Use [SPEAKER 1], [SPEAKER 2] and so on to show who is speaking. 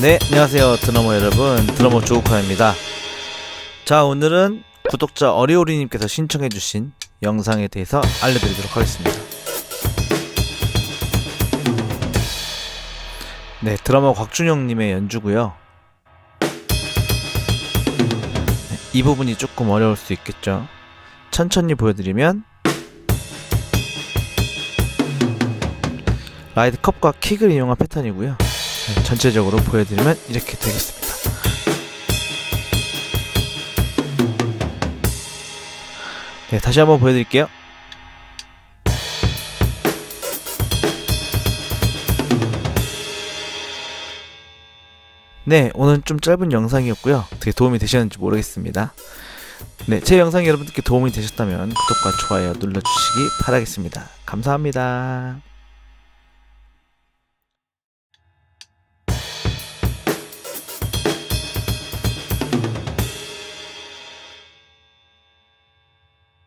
[SPEAKER 1] 네, 안녕하세요. 드러머 여러분. 드러머 조우카입니다. 자, 오늘은 구독자 어리오리님께서 신청해주신 영상에 대해서 알려드리도록 하겠습니다. 네, 드러머 곽준영님의 연주고요. 네, 이 부분이 조금 어려울 수 있겠죠. 천천히 보여드리면 라이드 컵과 킥을 이용한 패턴이고요. 네, 전체적으로 보여드리면 이렇게 되겠습니다. 네, 다시 한번 보여드릴게요. 네, 오늘 좀 짧은 영상이었고요. 어떻게 도움이 되셨는지 모르겠습니다. 네, 제 영상이 여러분들께 도움이 되셨다면 구독과 좋아요 눌러주시기 바라겠습니다. 감사합니다.